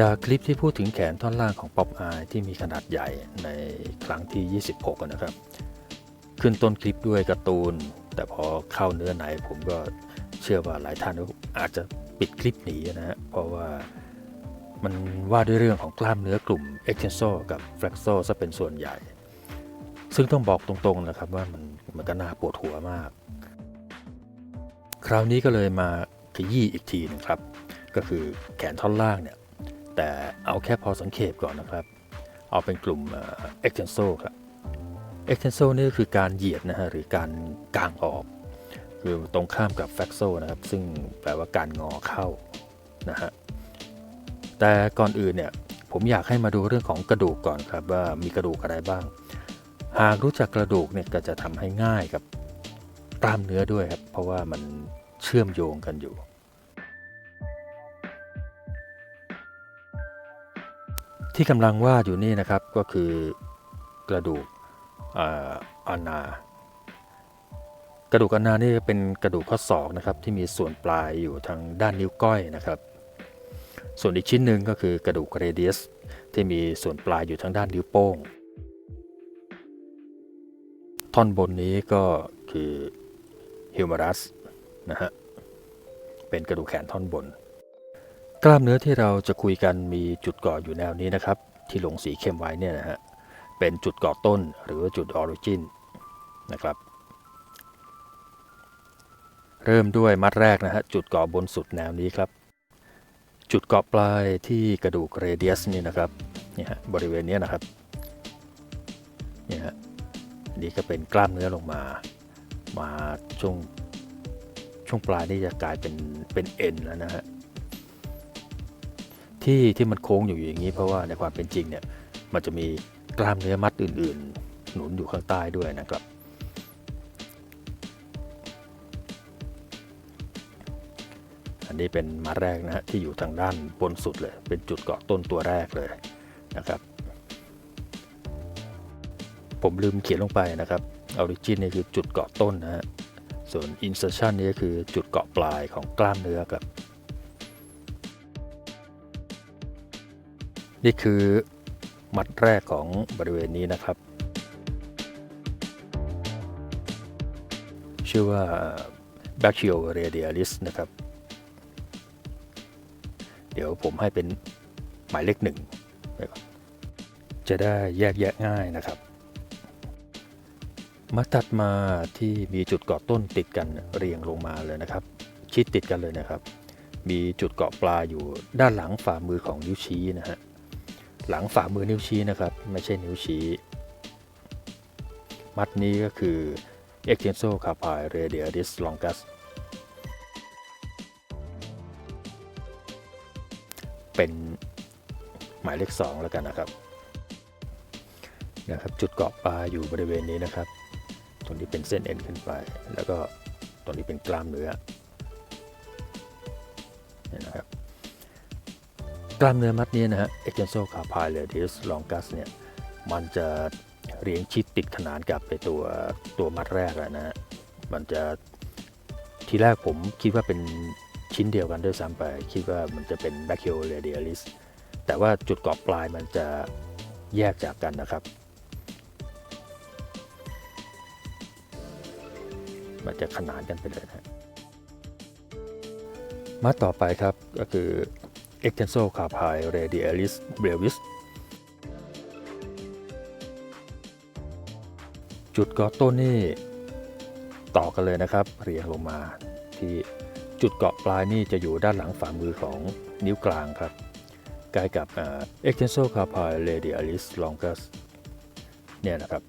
จากคลิปที่พูดถึงแขนท่อนล่างของป๊อปอายที่มีขนาดใหญ่ในครั้งที่ 26 นะครับ ขึ้นต้นคลิปด้วยการ์ตูน แต่พอเข้าเนื้อไหนผมก็เชื่อว่าหลายท่านอาจจะปิดคลิปหนีนะฮะเพราะว่ามันว่าด้วยเรื่องของกล้ามเนื้อกลุ่ม extensor กับ flexor ซะเป็นส่วนใหญ่ ซึ่งต้องบอกตรงๆนะครับว่ามันมันก็น่าปวดหัวมาก คราวนี้ก็เลยมาขยี้อีกทีหนึงครับ ก็คือแขนท่อนล่างเนี่ย แต่เอาแค่พอสังเขปก่อนนะครับ เอาเป็นกลุ่มเอ่อ extensor ครับ extensor นี่ก็คือการเหยียดนะฮะหรือการกางออก คือตรงข้ามกับ flexo นะครับ ซึ่งแปลว่าการงอเข้านะฮะแต่ก่อนอื่นเนี่ยผมอยากให้มาดูเรื่องของกระดูกก่อนครับว่ามีกระดูกอะไรบ้าง หากรู้จักกระดูกเนี่ยก็จะทำให้ง่ายกับกล้ามเนื้อด้วยครับ เพราะว่ามันเชื่อมโยงกันอยู่ ที่กำลังวาดอยู่นี่นะครับก็คือกระดูกอาอานา กระดูกอานานี่เป็นกระดูกข้อศอกนะครับที่มีส่วนปลายอยู่ทางด้านนิ้วก้อยนะครับ ส่วนอีกชิ้นหนึ่งก็คือกระดูกเรเดียสที่มีส่วนปลายอยู่ทางด้านนิ้วโป้ง ท่อนบนนี้ก็คือฮิวมารัสนะฮะเป็นกระดูกแขนท่อนบน กล้ามเนื้อที่เราจะคุยกันมีจุดก่ออยู่แนวนี้นะครับ ที่ลงสีเข้มไว้เนี่ยนะฮะเป็นจุดก่อต้นหรือจุดออริจินนะครับ เริ่มด้วยมัดแรกนะฮะจุดก่อบนสุดแนวนี้ครับ จุดกาะปลายที่กระดูกเรเดียสนี่นะครับเนี่ยฮะบริเวณนี้นะครับเนี่ยฮะนี่ก็เป็นกล้ามเนื้อลงมา มาช่วงช่วงปลายนี่จะกลายเป็นเป็นเอ็นแล้วนะฮะ ที่ที่มันโค้งอยู่อย่างนี้ เพราะว่าในความเป็นจริงเนี่ยมันจะมีกล้ามเนื้อมัดอื่น ๆ หนุนอยู่ข้างใต้ด้วยนะครับ อันนี้เป็นมัดแรกนะฮะที่อยู่ทางด้านบนสุดเลย เป็นจุดเกาะต้นตัวแรกเลยนะครับ ผมลืมเขียนลงไปนะครับ origin นี่คือจุดเกาะต้นนะฮะส่วน insertion นี่ก็คือจุดเกาะปลายของกล้ามเนื้อครับ นี่คือมัดแรกของบริเวณนี้นะครับ ชื่อว่า b a c h i o r a d i a l i s นะครับ เดี๋ยวผมให้เป็นหมายเลขหนึ่งไปก่อนจะได้แยกแยะง่ายนะครับ มาตัดมาที่มีจุดเกาะต้นติดกันเรียงลงมาเลยนะครับ ชิดติดกันเลยนะครับ มีจุดเกาะปลาอยู่ด้านหลังฝ่ามือของนิ้วชี้นะฮะ หลังฝ่ามือนิ้วชี้นะครับ ไม่ใช่นิ้วชี้ มัดนี้ก็คือ extensor carpi radialis longus เป็นหมายเลข2แล้วกันนะครับนะครับ จุดเกาะปลาอยู่บริเวณนี้นะครับ ตรงนี้เป็นเส้นเอ็นขึ้นไป แล้วก็ตรงนี้เป็นกล้ามเนื้อ กล้ามเนื้อมัดนี้นะฮะ extensor carpi radius longus เนี่ยมันจะเรียงชิดติดขนานกับไปตัวตัวมัดแรกอะนะฮะมันจะทีแรกผมคิดว่าเป็นชิ้นเดียวกันด้วยซ้ำไป คิดว่ามันจะเป็น brachioradialis แต่ว่าจุดเกาะปลายมันจะแยกจากกันนะครับ มันจะขนานกันไปเลยนะฮะมาต่อไปครับก็คือ extensor carpi radialis brevis จุดเกาะต้นนี่ต่อกันเลยนะครับ เรียงลงมาที่จุดเกาะปลายนี่จะอยู่ด้านหลังฝ่ามือของนิ้วกลางครับ ใกล้กับเอ่า extensor carpi radialis longus เนี่ยนะครับ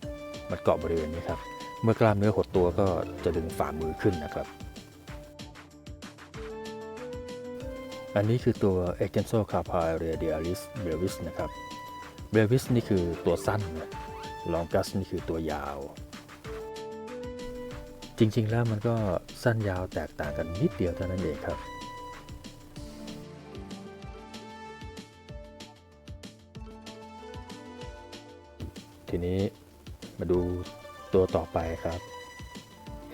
มันเกาะบริเวณนี้ครับ เมื่อกล้ามเนื้อหดตัวก็จะดึงฝ่ามือขึ้นนะครับ อันนี้คือตัว e x t e n s o carpi radialis brevis นะครับ brevis นี่คือตัวสั้น longus นี่คือตัวยาว จริงๆแล้วมันก็สั้นยาวแตกต่างกันนิดเดียวเท่านั้นเองครับทีนี้มาดูตัวต่อไปครับ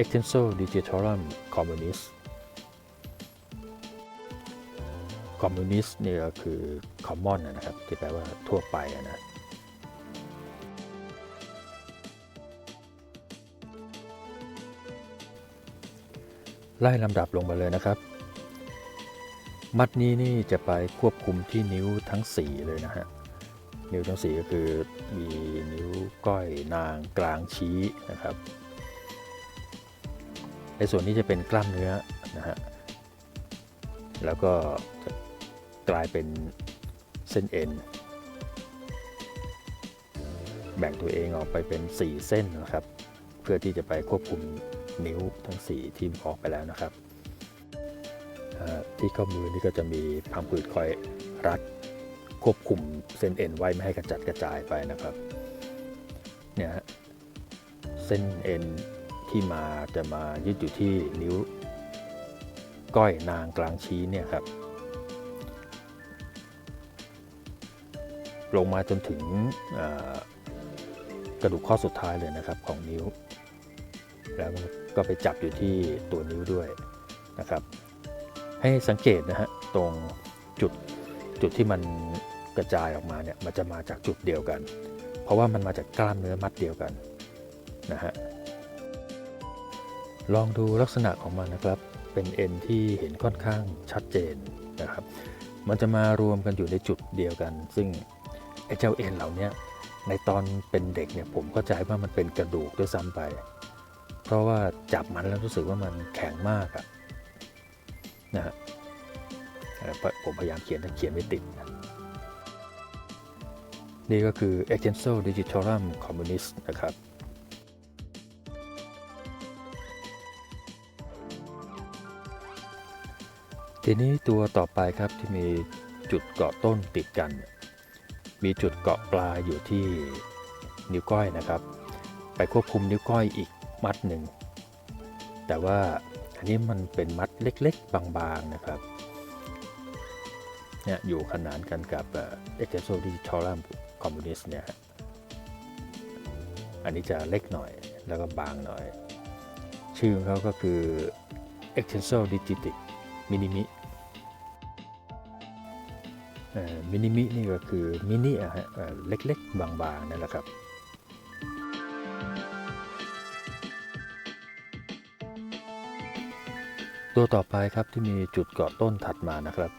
extensor digitorum communis คอมมิวนิสต์นี่ก็คือ common นะครับที่แปลว่าทั่วไปอะนะไล่ลำดับลงมาเลยนะครับ มัดนี้นี่จะไปควบคุมที่นิ้วทั้ง 4 เลยนะฮะ นิ้วทั้ง 4 ก็คือมีนิ้วก้อยนางกลางชี้นะครับ ในส่วนนี้จะเป็นกล้ามเนื้อนะฮะ แล้วก็จะ กลายเป็นเส้นเอ็น แบ่งตัวเองออกไปเป็น 4 เส้นนะครับ เพื่อที่จะไปควบคุมนิ้วทั้ง 4 ที่ออกไปแล้วนะครับ ที่ข้อมือนี่ก็จะมีพังผืดคอยรัดควบคุมเส้นเอ็นไว้ไม่ให้กระจัดกระจายไปนะครับเนี่ยฮะเส้นเอ็นที่มาจะมายึดอยู่ที่นิ้วก้อยนางกลางชี้เนี่ยครับ ลงมาจนถึงกระดูกข้อสุดท้ายเลยนะครับของนิ้ว แล้วก็ไปจับอยู่ที่ตัวนิ้วด้วยนะครับ ให้สังเกตนะฮะตรงจุดจุดที่มันกระจายออกมาเนี่ยมันจะมาจากจุดเดียวกัน เพราะว่ามันมาจากกล้ามเนื้อมัดเดียวกันนะฮะลองดูลักษณะของมันนะครับ เป็นเอ็นที่เห็นค่อนข้างชัดเจนนะครับ มันจะมารวมกันอยู่ในจุดเดียวกัน ซึ่ง ไอ้เจ้าเอ็นเหล่าเนี้ยในตอนเป็นเด็กเนี่ยผมเข้าใจว่ามันเป็นกระดูกด้วยซ้ำไป เพราะว่าจับมันแล้วรู้สึกว่ามันแข็งมากอะนะฮะผมพยายามเขียนแต่เขียนไม่ติดนะนี่ก็คือ Extenso Digitorum Communis นะครับ ทีนี้ตัวต่อไปครับที่มีจุดเกาะต้นติดกัน มีจุดเกาะปลาอยู่ที่นิ้วก้อยนะครับ ไปควบคุมนิ้วก้อยอีกมัดหนึ่ง แต่ว่าอันนี้มันเป็นมัดเล็กๆ บางๆนะครับเนี่ยอยู่ขนานกันกับเอ็กเซโซดิจิทัลคอมมิวนิสต์เนี่ยอันนี้จะเล็กหน่อยแล้วก็บางหน่อย ชื่อของเขาก็คือ e x t e n s o Digitic Minimi มินิมินี่ก็คือมินิอะฮะเล็กๆ บางๆนั่นแหละครับตัวต่อไปครับที่มีจุดเกาะต้นถัดมานะครับ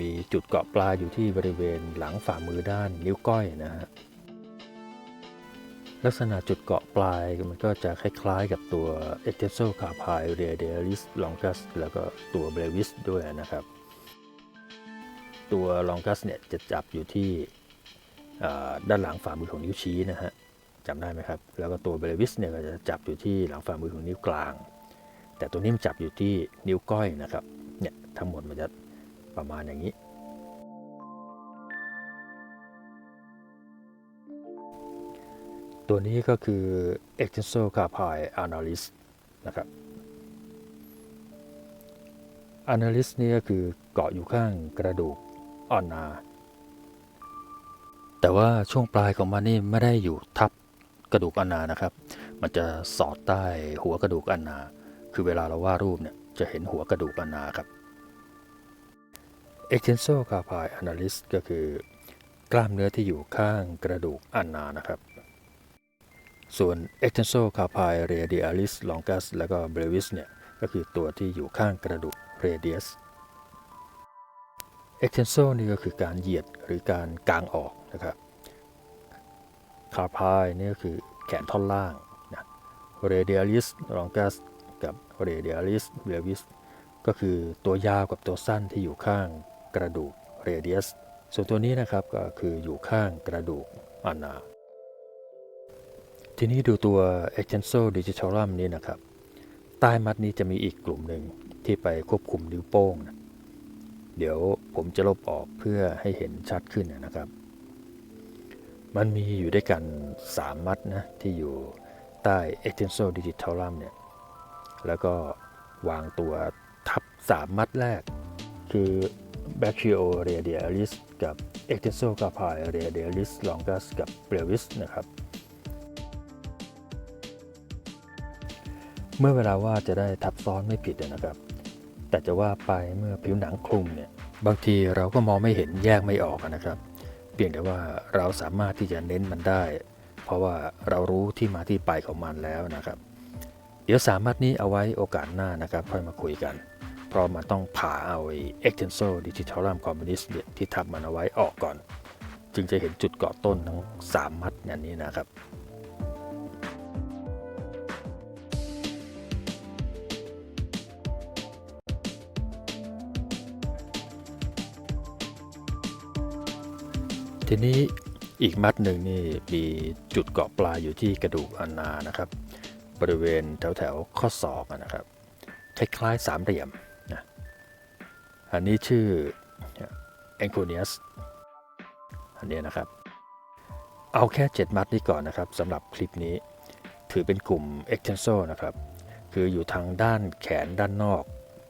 มีจุดเกาะปลายอยู่ที่บริเวณหลังฝ่ามือด้านนิ้วก้อยนะฮะลักษณะจุดเกาะปลายมันก็จะคล้ายๆกับตัว e x t e n s o c a r p i radialis longus แล้วก็ตัว brevis ด้วยนะครับ ตัว longus เนี่ยจะจับอยู่ที่ด้านหลังฝ่ามือของนิ้วชี้นะฮะจำได้ไหมครับ แล้วก็ตัว brevis เนี่ยก็จะจับอยู่ที่หลังฝ่ามือของนิ้วกลาง แต่ตัวนี้มันจับอยู่ที่นิ้วก้อยนะครับเนี่ยทั้งหมดมันจะประมาณอย่างนี้ตัวนี้ก็คือ extensor carpi analis นะครับ analis นี่ก็คือเกาะอยู่ข้างกระดูก อ่อนนาแต่ว่าช่วงปลายของมันนี่ไม่ได้อยู่ทับกระดูกอันนานะครับ มันจะสอดใต้หัวกระดูกอันนา คือเวลาเราวาดรูปเนี่ยจะเห็นหัวกระดูกอันนาครับ extensor carpi analis ก็คือกล้ามเนื้อที่อยู่ข้างกระดูกอันนานะครับ ส่วน extensor carpi radialis longus แล้วก็ brevis เนี่ยก็คือตัวที่อยู่ข้างกระดูก radius extensor นี่ก็คือการเหยียดหรือการกางออกนะครับ carpi นี่ก็คือแขนท่อนล่างนะ radialis longus กับ radialis brevis ก็คือตัวยาวกับตัวสั้นที่อยู่ข้างกระดูก radius ส่วนตัวนี้นะครับก็คืออยู่ข้างกระดูกอันนา ทีนี้ดูตัว extensor digitorum นี้นะครับ ใต้มัดนี้จะมีอีกกลุ่มหนึ่งที่ไปควบคุมนิ้วโป้งนะ เดี๋ยวผมจะลบออกเพื่อให้เห็นชัดขึ้นนะครับ มันมีอยู่ด้วยกัน 3 มัดนะ ที่อยู่ใต้ extensor digitorum เนี่ย แล้วก็วางตัวทับ 3 มัดแรก คือ b a c h i o radialis กับ e x t e n s o carpi radialis longus กับ brevis นะครับ เมื่อเวลาว่าจะได้ทับซ้อนไม่ผิดนะครับ แต่จะว่าไปเมื่อผิวหนังคลุมเนี่ยบางทีเราก็มองไม่เห็นแยกไม่ออกนะครับ เพียงแต่ว่าเราสามารถที่จะเน้นมันได้ เพราะว่าเรารู้ที่มาที่ไปของมันแล้วนะครับ เดี๋ยวสามารถนี้เอาไว้โอกาสหน้านะครับค่อยมาคุยกัน เพราะมันต้องผ่าเอาไอ้ Extenso Digitalam Communist เนี่ยที่ทำมันเอาไว้ออกก่อน จึงจะเห็นจุดเกาะต้นทั้ง 3 มัดอย่างนี้นะครับ ทีนี้อีกมัดหนึ่งนี่มีจุดเกาะปลายอยู่ที่กระดูกอันนานะครับ บริเวณแถวแถวข้อศอกนะครับ คล้ายๆสามเหลี่ยมนะอันนี้ชื่อ e n c o n i u s อันนี้นะครับ เอาแค่ 7 มัดนี้ก่อนนะครับสำหรับคลิปนี้ถือเป็นกลุ่ม e x t e n s o นะครับ คืออยู่ทางด้านแขนด้านนอก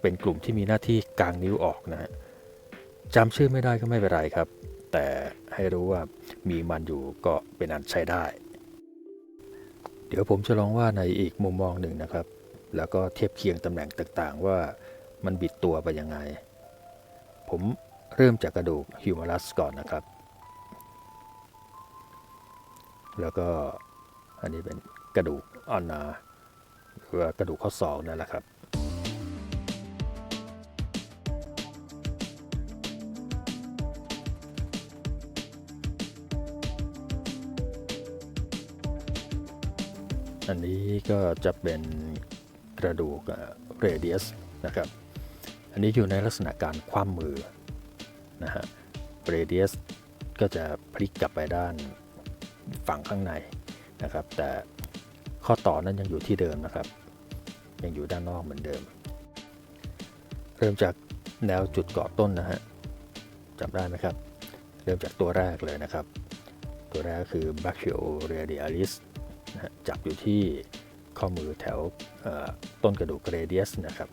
เป็นกลุ่มที่มีหน้าที่กางนิ้วออกนะฮะจำชื่อไม่ได้ก็ไม่เป็นไรครับ แต่ ให้รู้ว่ามีมันอยู่ก็เป็นอันใช้ได้ เดี๋ยวผมจะลองว่าในอีกมุมมองหนึ่งนะครับ แล้วก็เทียบเคียงตำแหน่งต่างๆ ว่ามันบิดตัวไปยังไง ผมเริ่มจากกระดูกฮิวมารัสก่อนนะครับ แล้วก็อันนี้เป็นกระดูกออนนาหรือว่ากระดูกข้อศอกนั่นแหละครับ อันนี้ก็จะเป็นกระดูกเรเดียสนะครับ อันนี้อยู่ในลักษณะการคว่ำมือนะฮะเรเดียสก็จะพลิกกลับไปด้านฝั่งข้างในนะครับ แต่ข้อต่อนั้นยังอยู่ที่เดิมนะครับ ยังอยู่ด้านนอกเหมือนเดิม เริ่มจากแนวจุดเกาะต้นนะฮะจำได้ไหมครับ เริ่มจากตัวแรกเลยนะครับ ตัวแรกก็คือ b a c h i o radialis จับอยู่ที่ข้อมือแถวต้นกระดูกเรเดียสนะครับ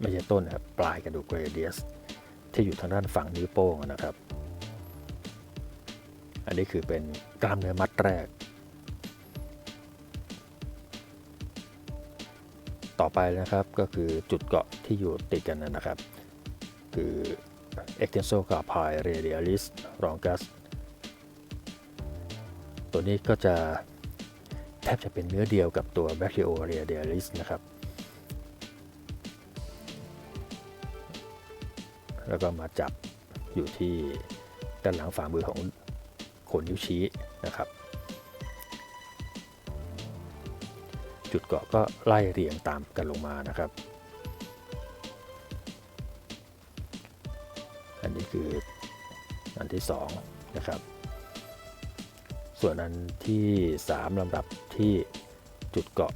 ไม่ใช่ต้นนะครับปลายกระดูกเรเดียสที่อยู่ทางด้านฝั่งนิ้วโป้งนะครับ อันนี้คือเป็นกล้ามเนื้อมัดแรก ต่อไปนะครับก็คือจุดเกาะที่อยู่ติดกันนะครับ คือ extensor carpi radialis longus ตัวนี้ก็จะ แทบจะเป็นเนื้อเดียวกับตัว Brachio radialis นะครับ แล้วก็มาจับอยู่ที่ด้านหลังฝ่ามือของโคนนิ้วชี้นะครับ จุดเกาะก็ไล่เรียงตามกันลงมานะครับ อันนี้คืออันที่2นะครับ ส่วนอันที่ 3ลำดับที่จุดเกาะ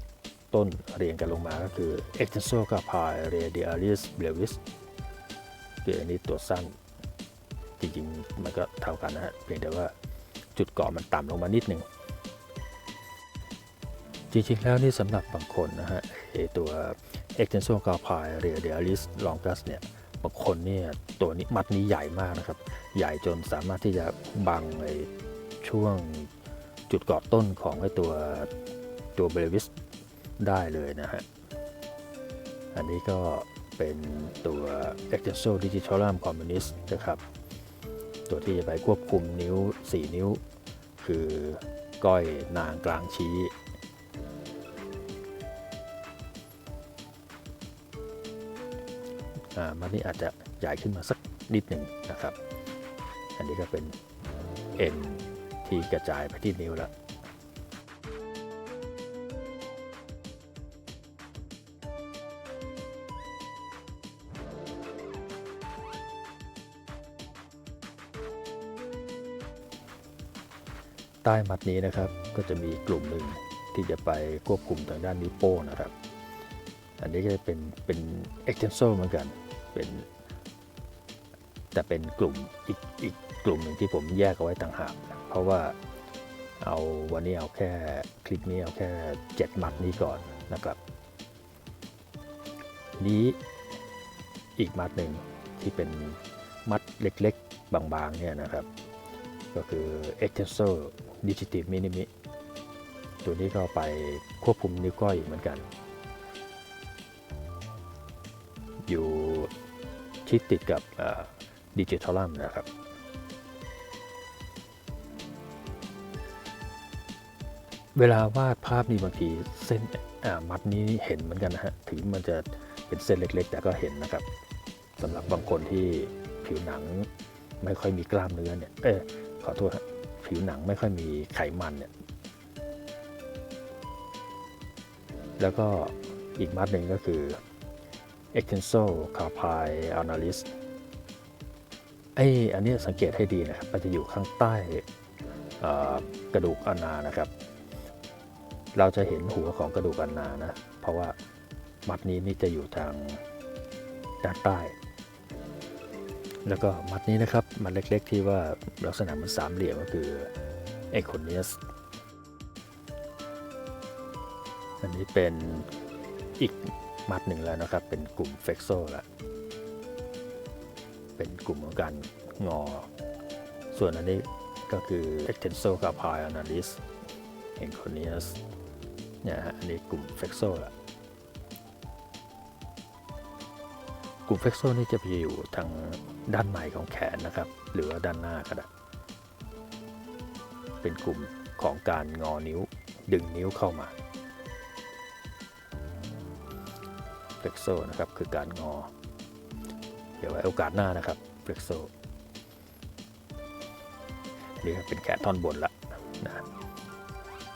ต้นเรียงกันลงมาก็คือ extensor carpi radialis brevis คืออันนี้ตัวสั้น จริงๆ มันก็เท่ากันนะฮะเพียงแต่ว่าจุดเกาะมันต่ำลงมานิดหนึ่งจริงๆ แล้วนี่สำหรับบางคนนะฮะไอตัว extensor carpi radialis longus เนี่ยบางคนเนี่ยตัวนี้มัดนี้ใหญ่มากนะครับ ใหญ่จนสามารถที่จะบังไอ ช่วงจุดเกาะต้นของไอตัวตัวเบลวิสได้เลยนะฮะ อันนี้ก็เป็นตัว Extensor Digitalam Communist นะครับ ตัวที่จะไปควบคุมนิ้ว 4 นิ้ว คือก้อยนางกลางชี้อ่ามันนี่อาจจะใหญ่ขึ้นมาสักนิดหนึ่งนะครับ อันนี้ก็เป็นเอ็น ที่กระจายไปที่นิ้วแล้วใต้มัดนี้นะครับก็จะมีกลุ่มหนึ่งที่จะไปควบคุมทางด้านนิ้วโป้นะครับ อันนี้ก็จะเป็นเป็น extensor เหมือนกันเป็นแต่เป็นกลุ่มอีกอีกกลุ่มหนึ่งที่ผมแยกเอาไว้ต่างหาก เพราะว่าเอาวันนี้เอาแค่คลิปนี้เอาแค่7มัดนี้ก่อนนะครับ นี้อีกมัดหนึ่งที่เป็นมัดเล็กๆ บางๆเนี่ยนะครับ ก็คือ extensor digitive minimi ตัวนี้ก็ไปควบคุมนิ้วก้อยเหมือนกัน อยู่ชิดติดกับดิจิทัลัมนะครับ เวลาวาดภาพนี่บางทีเส้นมัดนี้เห็นเหมือนกันนะฮะถึงมันจะเป็นเส้นเล็ก ๆ แต่ก็เห็นนะครับสำหรับบางคนที่ผิวหนังไม่ค่อยมีกล้ามเนื้อเนี่ยเออขอโทษผิวหนังไม่ค่อยมีไขมันเนี่ยแล้วก็อีกมัดหนึ่งก็คือ e x t e n s o carpi analis ไออันนี้สังเกตให้ดีนะครับ มันจะอยู่ข้างใต้กระดูกอานานะครับ เราจะเห็นหัวของกระดูกอานนานะ เพราะว่ามัดนี้นี่จะอยู่ทางด้านใต้ แล้วก็มัดนี้นะครับ มันเล็กๆที่ว่าลักษณะมันสามเหลี่ยมก็คือ e c o n i u s อันนี้เป็นอีกมัดหนึ่งแล้วนะครับ เป็นกลุ่ม f l e x o แล้วเป็นกลุ่มของการงอ ส่วนอันนี้ก็คือ extensor carpi analis e c o n i u s เนี่ยฮะอันนี้กลุ่ม f l e x o ละกลุ่ม f l e x o นี่จะไปอยู่ทางด้านในของแขนนะครับ หรือว่าด้านหน้าก็ได้ เป็นกลุ่มของการงอนิ้วดึงนิ้วเข้ามา f l e x o นะครับคือการงอ เดี๋ยวไว้โอกาสหน้านะครับ f l e x o นี่ครับเป็นแขนท่อนบนละ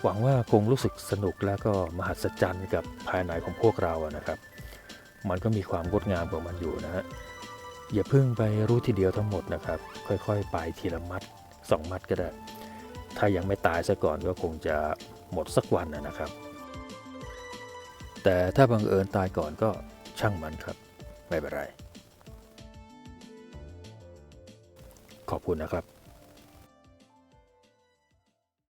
หวังว่าคงรู้สึกสนุกแล้วก็มหัศจรรย์กับภายในของพวกเราอะนะครับ มันก็มีความงดงามของมันอยู่นะฮะอย่าเพิ่งไปรู้ทีเดียวทั้งหมดนะครับ ค่อยๆ ไปทีละมัดสองมัดก็ได้ ถ้ายังไม่ตายซะก่อนก็คงจะหมดสักวันนะครับ แต่ถ้าบังเอิญตายก่อนก็ช่างมันครับไม่เป็นไร ขอบคุณนะครับ